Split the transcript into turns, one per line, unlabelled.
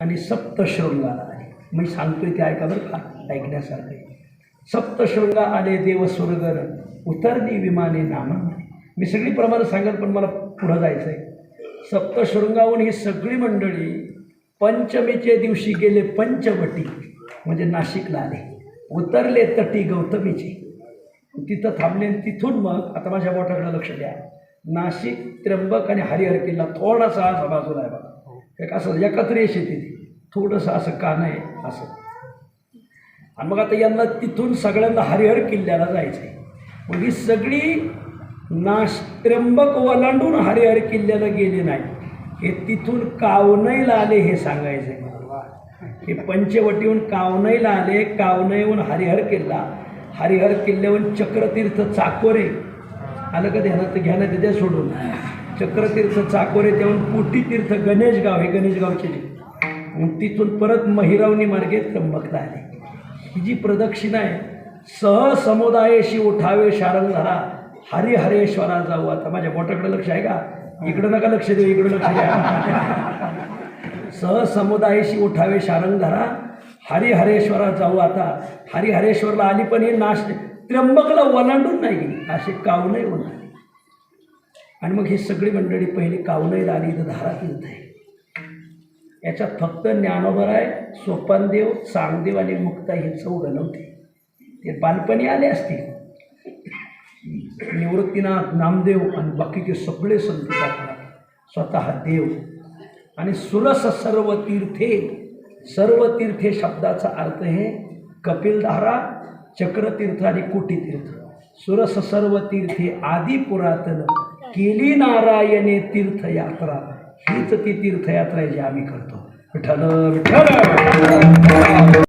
आणि सप्तशृंगाला आले मी सांगतोय ते ऐका बरं का ऐकण्यासारखं आहे. सप्तशृंगा आले देव स्वर्गर उतरली विमाने नामा मी सगळी प्रमाणे सांगेल पण मला पुढं जायचं आहे सप्तशृंगाहून ही सगळी मंडळी पंचमीचे दिवशी गेले पंचवटी म्हणजे नाशिकला आले. उतरले तटी गौतमीची. तिथं थांबले आणि तिथून मग आता माझ्या बोटाकडे लक्ष द्या. नाशिक त्र्यंबक आणि हरिहर किल्ला थोडासा बाजूला आहे बघा. एक असं एकत्र येश येते थोडंसं असं कान आहे असं. आणि मग आता यांना तिथून सगळ्यांना हरिहर किल्ल्याला जायचं आहे मग ही सगळी नाश त्र्यंबक ओलांडून हरिहर किल्ल्याला गेली नाही. हे तिथून कावनईला आले हे सांगायचं आहे मला हे पंचवटीहून कावनईला आले कावनईहून हरिहर किल्ला. हरिहर किल्ल्याहून चक्रतीर्थ चाकोरे. आलं का ध्यानात? तर घ्या ना त्याच्या सोडून. चक्रतीर्थ चाकोरे त्याहून पुटीतीर्थ गणेशगाव हे गणेशगावचे तिथून परत महिरावणी मार्गे त्र्यंबकला आले ही जी प्रदक्षिणा आहे सहसमुदायाशी उठावे शारंगधारा हरिहरेश्वरा जाऊ. आता माझ्या बोटाकडे लक्ष आहे का? इकडं नका लक्ष देऊ इकडं लक्ष द्या. सहसमुदायाशी उठावे शारंगधारा हरिहरेश्वरा जाऊ. आता हरिहरेश्वरला आली पण हे नाश त्र्यंबकला ओलांडून नाही गेली. असे कावनई ओलांडली आणि मग ही सगळी मंडळी पहिली कावनईला आली तर धारा आहे. याच्यात फक्त ज्ञानोबर आहे सोपानदेव चांगदेव आणि मुक्ता हे चौघं नव्हते ते बालपणी आले असतील. निवृत्तीनाथ नामदेव आणि बाकीचे सगळे संत स्वतः देव. आणि सुरस सर्व तीर्थे सर्व तीर्थे शब्दाचा अर्थ हे कपिलधारा चक्रतीर्थ आणि कोटीतीर्थ. सुरस सर्व तीर्थे आदी पुरातन केली नारायणे तीर्थयात्रा. हीच ती तीर्थयात्रा आहे जी आम्ही करतो. विठ्ठल विठ्ठल!